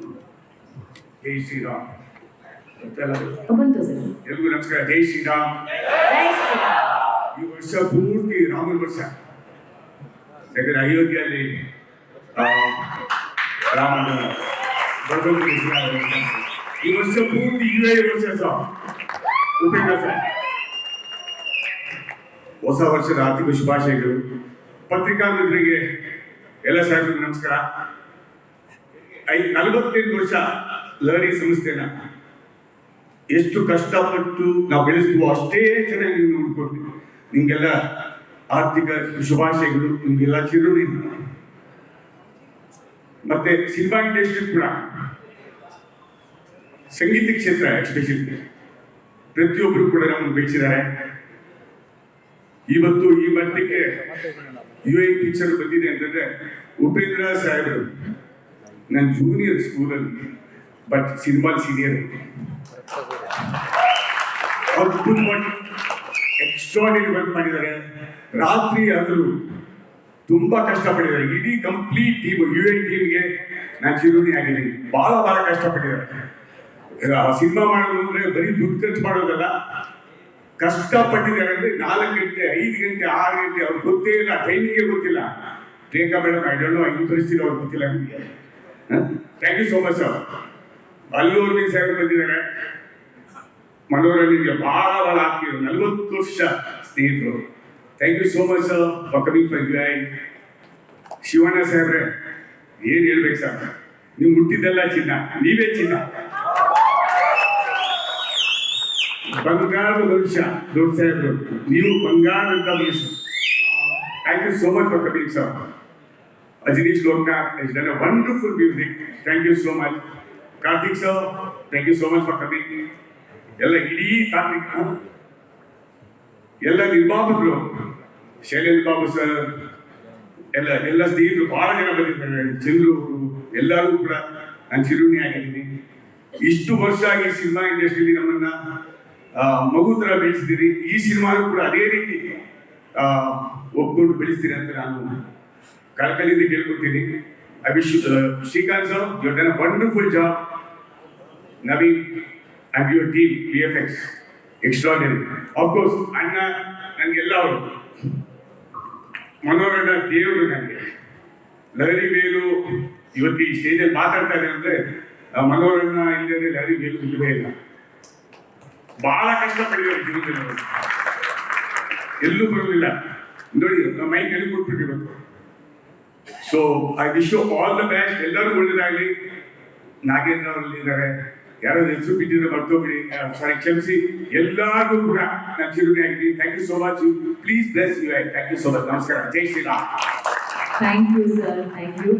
ಜೈ ಶ್ರೀರಾಮ್. ಎಲ್ರಿಗೂ ನಮಸ್ಕಾರ. ಜೈ ಶ್ರೀರಾಮ್. ಈ ವರ್ಷ ಪೂರ್ತಿ ರಾಮನ ವರ್ಷ. ಯಾಕಂದ್ರೆ ಅಯೋಧ್ಯೆಯಲ್ಲಿ ಆ, ರಾಮನ ಈ ವರ್ಷ ಪೂರ್ತಿ ಇವೇ ವರ್ಷ ಸಹ ಉಪೇಂದ್ರ ಸರ್. ಹೊಸ ವರ್ಷದ ಆರ್ಥಿಕ ಶುಭಾಶಯಗಳು. ಪತ್ರಿಕಾ ಮಿತ್ರರಿಗೆ ಎಲ್ಲ ಸಾಹೇಬರಿಗೆ ನಮಸ್ಕಾರ. ಐ ನಲವತ್ತೆಂಟು ವರ್ಷ ಲಹರಿ ಸಂಸ್ಥೆನ. ಎಷ್ಟು ಕಷ್ಟಪಟ್ಟು ನಾವು ಬೆಳೆಸ್ತೀವೋ ಅಷ್ಟೇ ಚೆನ್ನಾಗಿ ನೀವು ನೋಡ್ಕೊಡ್ತೀವಿ ನಿಮ್ಗೆಲ್ಲ ಆರ್ಥಿಕ ಶುಭಾಶಯಗಳು, ನಿಮ್ಗೆಲ್ಲ ಚಿರು ಮತ್ತೆ ಸಿನಿಮಾ ಇಂಡಸ್ಟ್ರಿ ಕೂಡ. ಸಂಗೀತ ಕ್ಷೇತ್ರ ಎಸ್ಪೆಷಲಿ ಪ್ರತಿಯೊಬ್ಬರು ಕೂಡ ನಮ್ಮನ್ನು ಬೆಳೆಸಿದ್ದಾರೆ. ಇವತ್ತು ಈ ಮಟ್ಟಕ್ಕೆ ಯು ಪಿಕ್ಚರ್ ಬಂದಿದೆ ಅಂತಂದ್ರೆ ಉಪೇಂದ್ರ ಸಾಹೇಬರು. ನನ್ನ ಜೂನಿಯರ್ ಸ್ಕೂಲಲ್ಲಿ ಬಟ್ ಸಿನಿಮಾ ಸೀನಿಯರ್ ಅವ್ರು ಎಕ್ಸ್ಟ್ರಾಡಿನರಿ ವರ್ಕ್ ಮಾಡಿದ್ದಾರೆ. ರಾತ್ರಿ ಆದರೂ ತುಂಬಾ ಕಷ್ಟಪಟ್ಟಿದ್ದಾರೆ. ಇಡೀ ಕಂಪ್ಲೀಟ್ ಟೀಮ್ ಯು ಎನ್ ಟೀಮ್ಗೆ ನಾನು ಚಿರುಣಿ ಆಗಿದ್ದೀನಿ. ಬಹಳ ಬಹಳ ಕಷ್ಟಪಟ್ಟಿದ್ದಾರೆ. ಸಿನಿಮಾ ಮಾಡೋದು ಅಂದ್ರೆ ಬರೀ ದುಡ್ಡು ಖರ್ಚು ಮಾಡೋದಲ್ಲ. ಕಷ್ಟಪಟ್ಟಿದ್ದಾರೆ ಅಂದ್ರೆ ನಾಲ್ಕು ಗಂಟೆ, ಐದು ಗಂಟೆ, ಆರು ಗಂಟೆ, ಅವ್ರಿಗೆ ಗೊತ್ತೇ ಇಲ್ಲ ಟೈಮಿಗೆ ಗೊತ್ತಿಲ್ಲ. Priyanka madam I don't know ಐದು ಪರಿಸ್ಥಿತಿ ಅವ್ರಿಗೆ ಗೊತ್ತಿಲ್ಲ ನಿಮಗೆ. Thank you so much sir ಅಲ್ಲೂ ಅರವಿಂದ್ ಸಾಹೇಬ್ ಬಂದಿದ್ದಾರೆ ಮನೋರಂಜನೆಗೆ ಬಹಳ ಬಹಳ ಆಗ್ತಿದ್ರು ನಲ್ವತ್ತು ವರ್ಷ ಸ್ನೇಹಿತರು. Thank you so much sir for coming for Shivanna ಸಾಹೇಬ್ರೆ, ಏನ್ ಹೇಳ್ಬೇಕು ಸರ್ ನೀವು ಹುಟ್ಟಿದ್ದೆಲ್ಲ ಚಿನ್ನ, ನೀವೇ ಚಿನ್ನ. ಬಂಗಾರದ ಮನುಷ್ಯ, ದೊಡ್ಡ ಸಾಹೇಬ್ರು. ನೀವು ಬಂಗಾರದ ಮನುಷ್ಯ. Thank you so much for coming sir Ajaneesh Loknath has done a wonderful music. Thank you so much. Karthik sir, thank you so much for coming. ಎಲ್ಲ ಇಡೀ ತಾಂತ್ರಿಕ ಎಲ್ಲ ನಿರ್ಮಾಪಕರು ಶೈಲೇಂದ್ರ ಬಾಬು ಸರ್ ಎಲ್ಲ ಎಲ್ಲ ಸ್ನೇಹಿತರು ಬಹಳ ಜನ ಬಂದಿದ್ದಾರೆ ಚಂದ್ರು ಅವರು ಎಲ್ಲರೂ ಕೂಡ ನಾನು ಚಿರುಣಿ ಆಗಿದ್ದೀನಿ ಇಷ್ಟು ವರ್ಷ ಆಗಿ ಸಿನಿಮಾ ಇಂಡಸ್ಟ್ರಿಯಲ್ಲಿ ನಮ್ಮನ್ನ ಮಗು ತರ ಬೆಳೆಸಿದ್ದೀರಿ ಈ ಸಿನಿಮಾನು ಕೂಡ ಅದೇ ರೀತಿ ಒಪ್ಕೊಂಡು ಬೆಳೆಸ್ತೀರಿ ಅಂತ ನಾನು ಕಳಕಳಿಯಿಂದ ಕೇಳ್ಕೊತೀನಿ I wish Srikanth sir you done wonderful job Naveen and your team P F X extraordinary of course ಅಣ್ಣ ನನಗೆಲ್ಲ ಅವರು. ಮನೋರಣ ದೇವರು ನನಗೆ. ಲಹರಿ ವೇಲು ಇವತ್ತು ಈ ಸ್ಟೇಜಲ್ಲಿ ಮಾತಾಡ್ತಾ ಇದೆ ಅಂದ್ರೆ ಮನೋರಣ ಇಲ್ಲದೆ ಲಹರಿ ಮೇಲೂ ಇಲ್ಲವೇ ಇಲ್ಲ. ಬಹಳ ಕಷ್ಟಪಟ್ಟಿದ್ದಾರೆ ಜೀವನದಲ್ಲಿ ಎಲ್ಲೂ ಬರಲಿಲ್ಲ ನೋಡಿ, ನಮ್ಮ ಮೈಕ್ ಎಲ್ಲಿ ಕೊಟ್ಬಿಟ್ಟು ಇವತ್ತು? So I wish you all the best ಎಲ್ಲರೂ ಒಳ್ಳೇದಾಗಲಿ. ನಾಗೇಂದ್ರ ಅವರು ಇದ್ದಾರೆ. ಯಾರೋ ಹೆಸರು ಬಿಟ್ಟಿದ್ರೆ ಮರ್ತೋಗ್ಬಿಡಿ. ಸಾರಿ ಕ್ಷಮಿಸಿ. ಎಲ್ಲರಿಗೂ ಕೂಡ ನಾನು ಚಿರುಣಿ ಆಗಿದ್ದೀನಿ. Thank you so much please bless you thank you so much ನಮಸ್ಕಾರ. ಜೈ Shriram. Thank you sir thank you